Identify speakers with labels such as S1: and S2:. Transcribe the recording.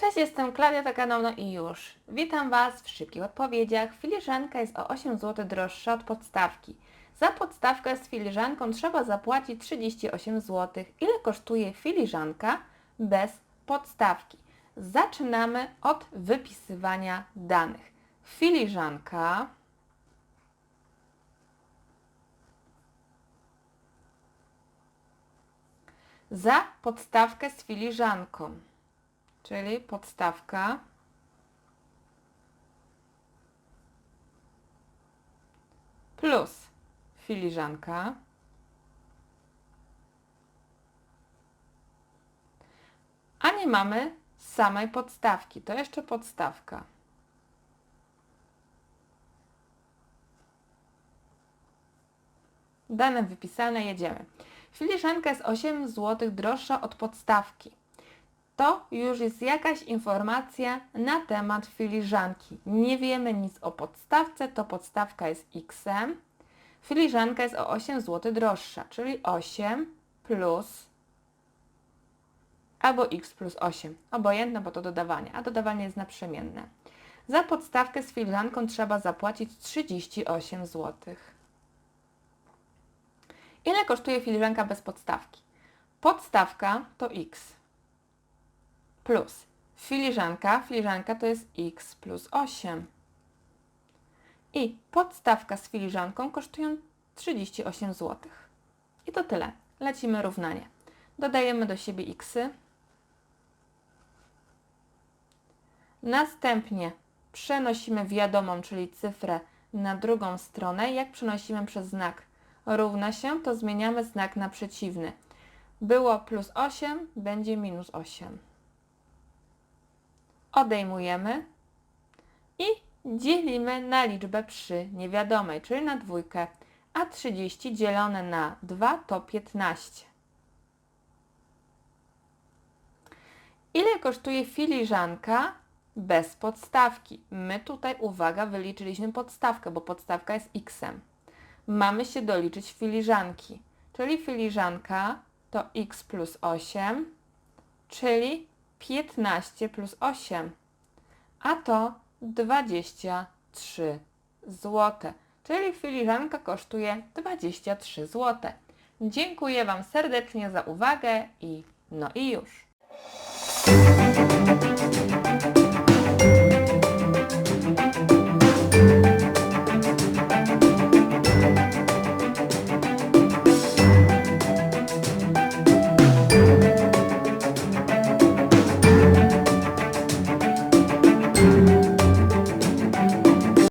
S1: Cześć, jestem Klaudia, to kanał No i już. Witam Was w szybkich odpowiedziach. Filiżanka jest o 8 zł droższa od podstawki. Za podstawkę z filiżanką trzeba zapłacić 38 zł. Ile kosztuje filiżanka bez podstawki? Zaczynamy od wypisywania danych. Filiżanka za podstawkę z filiżanką, czyli podstawka plus filiżanka a nie mamy samej podstawki, to jeszcze podstawka. Dane wypisane, jedziemy. Filiżanka jest 8 zł droższa od podstawki. To już jest jakaś informacja na temat filiżanki. Nie wiemy nic o podstawce, to podstawka jest x. Filiżanka jest o 8 zł droższa, czyli 8 plus albo x plus 8. Obojętne, bo to dodawanie, a dodawanie jest naprzemienne. Za podstawkę z filiżanką trzeba zapłacić 38 zł. Ile kosztuje filiżanka bez podstawki? Podstawka to x plus filiżanka, filiżanka to jest x plus 8. I podstawka z filiżanką kosztują 38 zł. I to tyle. Lecimy równanie. Dodajemy do siebie xy. Następnie przenosimy wiadomą, czyli cyfrę na drugą stronę. Jak przenosimy przez znak równa się, to zmieniamy znak na przeciwny. Było plus 8, będzie minus 8. Odejmujemy i dzielimy na liczbę przy niewiadomej, czyli na dwójkę, a 30 dzielone na 2 to 15. Ile kosztuje filiżanka bez podstawki? My tutaj, uwaga, wyliczyliśmy podstawkę, bo podstawka jest x. Mamy się doliczyć filiżanki, czyli filiżanka to x plus 8, czyli 15 plus 8, a to 23 zł, czyli filiżanka kosztuje 23 zł. Dziękuję Wam serdecznie za uwagę i no i już.